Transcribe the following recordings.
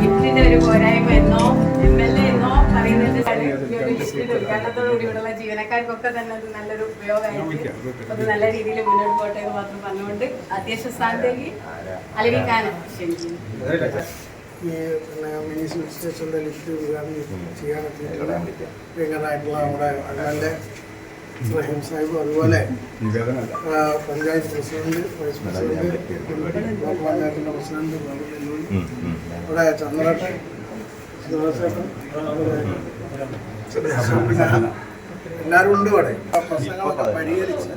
ഗിഫ്റ്റിന്റെ ഒരു പോരായ്മ എന്നോ എം എൽ എ എന്നോ ഇവിടെയുള്ള ജീവനക്കാർക്കൊക്കെ തന്നെ അത് നല്ലൊരു ഉപയോഗമായിരിക്കും അത് നല്ല രീതിയിൽ മുന്നോട്ട് പോട്ടെ എന്ന് മാത്രം പറഞ്ഞുകൊണ്ട് അധ്യക്ഷ സ്ഥാനത്തേക്ക് അലവിക്കാനം ക്ഷണിക്കുന്നു ഈ പിന്നെ മിനി സിവിൽ സ്റ്റേഷന്റെ ലിസ്റ്റ് ഉദ്ഘാടനം ചെയ്യാൻ എത്തിയിട്ടുള്ള പ്രിയങ്കരായിട്ടുള്ള നമ്മുടെ അണ്ണന്റെ റഹീം സാഹിബ് അതുപോലെ ആ, panchayat president vice president block പഞ്ചായത്തിന്റെ പ്രസിഡന്റ് ഇവിടെ ചന്ദ്രേട്ടൻ ശിവസേട്ടൻ എല്ലാവരും ഉണ്ട് ഇവിടെ. പ്രശ്നങ്ങളൊക്കെ പരിഹരിച്ച്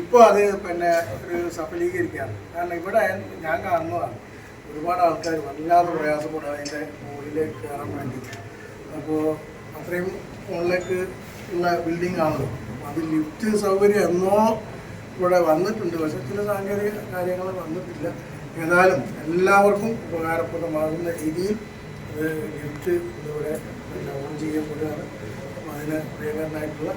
ഇപ്പോൾ അത് പിന്നെ ഒരു സഫലീകരിക്കുകയാണ് കാരണം ഇവിടെ ഞാൻ കാണുന്നതാണ് ഒരുപാട് ആൾക്കാർ വല്ലാതെ പ്രയാസപ്പെടുക അതിന്റെ മുകളിലേക്ക് കയറാൻ വേണ്ടി. അപ്പോൾ അത്രയും മുകളിലേക്ക് ഉള്ള ബിൽഡിംഗ് ആണല്ലോ. അത് ലിഫ്റ്റ് സൗകര്യം എന്നോ ഇവിടെ വന്നിട്ടുണ്ട്. പക്ഷെ ചില സാങ്കേതിക കാര്യങ്ങൾ വന്നിട്ടില്ല. ഏതായാലും എല്ലാവർക്കും ഉപകാരപ്രദമാകുന്ന രീതിയിൽ അത് ലിഫ്റ്റ് ഇതുപോലെ ലോഞ്ച് ചെയ്യപ്പെടുകയാണ്. അപ്പോൾ അതിന് പ്രിയങ്കരനായിട്ടുള്ള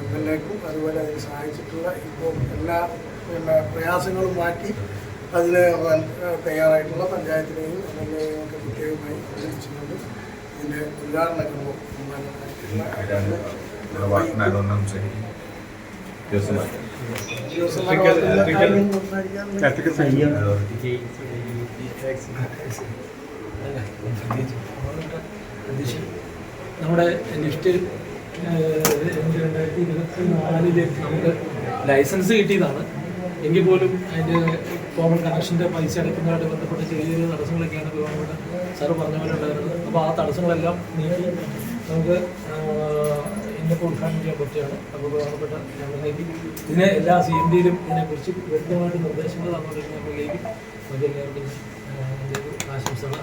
എം എൽ എക്കും അതുപോലെ അതിന് സഹായിച്ചിട്ടുള്ള ഇപ്പോൾ എല്ലാ പിന്നെ പ്രയാസങ്ങളും മാറ്റി അതിന് തയ്യാറായിട്ടുള്ള പഞ്ചായത്തിനെയും എം എൽ എയും ഒക്കെ പ്രത്യേകമായി അഭിനന്ദിച്ചുകൊണ്ട് ഇതിന്റെ ഉദ്ഘാടന ക്രമം സംസാരിക്കാൻ നമ്മുടെ നെക്സ്റ്റ് രണ്ടായിരത്തി ഇരുപത്തി നാലിൽ നമുക്ക് ലൈസൻസ് കിട്ടിയതാണ്. എങ്കിൽ പോലും അതിന്റെ കോമൺ കണക്ഷന്റെ പൈസ അടയ്ക്കുന്നതായിട്ട് ബന്ധപ്പെട്ട ചെറിയ ചെറിയ തടസ്സങ്ങളൊക്കെയാണ് ഗവൺമെന്റ് സാറ് പറഞ്ഞ പോലെ ഉണ്ടായിരുന്നത്. അപ്പോൾ ആ തടസ്സങ്ങളെല്ലാം നീക്കി നമുക്ക് ഇന്നിപ്പോൾ ഉദ്ഘാടനം ചെയ്യാൻ പറ്റുകയാണ്. അപ്പോൾ ബഹുമാനപ്പെട്ട ഞങ്ങളിലേക്ക് ഇതിനെ എല്ലാ സി എം ഡിയിലും ഇതിനെക്കുറിച്ച് വ്യക്തമായിട്ട് നിർദ്ദേശങ്ങൾ തന്നുകൊണ്ടിരിക്കുന്ന ഞങ്ങളിലേക്ക് നമുക്ക് ആശംസകൾ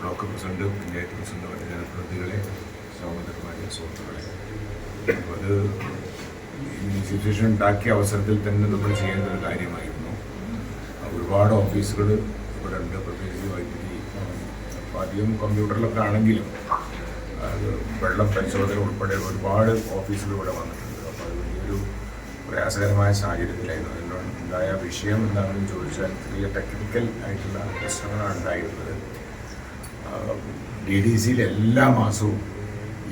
ബ്ലോക്ക് പ്രസിഡന്റ് പഞ്ചായത്ത് പ്രസിഡന്റ് ജനപ്രതിനിധികളെ സഹോദരന്മാരെ സുഹൃത്തുക്കളെ അത് ഇൻസ്റ്റിറ്റ്യൂഷൻ ഉണ്ടാക്കിയ അവസരത്തിൽ തന്നെ നമ്മൾ ചെയ്യേണ്ട ഒരു കാര്യമായിരുന്നു ഒരുപാട് ഓഫീസുകൾ ഇവിടെ ഉണ്ട് പ്രത്യേകിച്ച് വൈദ്യുതി അധികം കമ്പ്യൂട്ടറിലൊക്കെ ആണെങ്കിലും അത് വെള്ളം പരിശോധന ഉൾപ്പെടെ ഒരുപാട് ഓഫീസുകൾ ഇവിടെ വന്നിട്ടുണ്ട്. പ്രയാസകരമായ സാഹചര്യത്തിലായിരുന്നു. എന്നോട് ഉണ്ടായ വിഷയം എന്താണെന്ന് ചോദിച്ചാൽ ചെറിയ ടെക്നിക്കൽ ആയിട്ടുള്ള പ്രശ്നങ്ങളാണ് ഉണ്ടായിരുന്നത്. ഡി ഡി സിയിൽ എല്ലാ മാസവും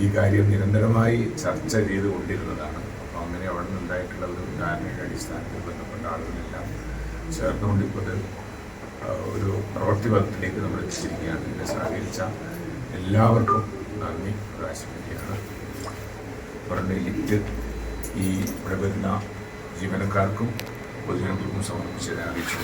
ഈ കാര്യം നിരന്തരമായി ചർച്ച ചെയ്തുകൊണ്ടിരുന്നതാണ്. അപ്പോൾ അങ്ങനെ അവിടെ നിന്നുണ്ടായിട്ടുള്ള ഒരു ധാരണയുടെ അടിസ്ഥാനത്തിൽ ബന്ധപ്പെട്ട ആളുകളെല്ലാം ചേർന്നുകൊണ്ട് ഇപ്പോൾ ഒരു പ്രവൃത്തി പദത്തിലേക്ക് നമ്മൾ എത്തിച്ചിരിക്കുകയാണ്. ഇതിനെ സഹകരിച്ച എല്ലാവർക്കും നന്ദി. പ്രകാശിപ്പിക്കുകയാണ് അവരുടെ ലിഫ്റ്റ് ഈ ഇവിടെ വരുന്ന ജീവനക്കാർക്കും പൊതുജനങ്ങൾക്കും സമർപ്പിച്ചതിനെ അറിയിച്ചു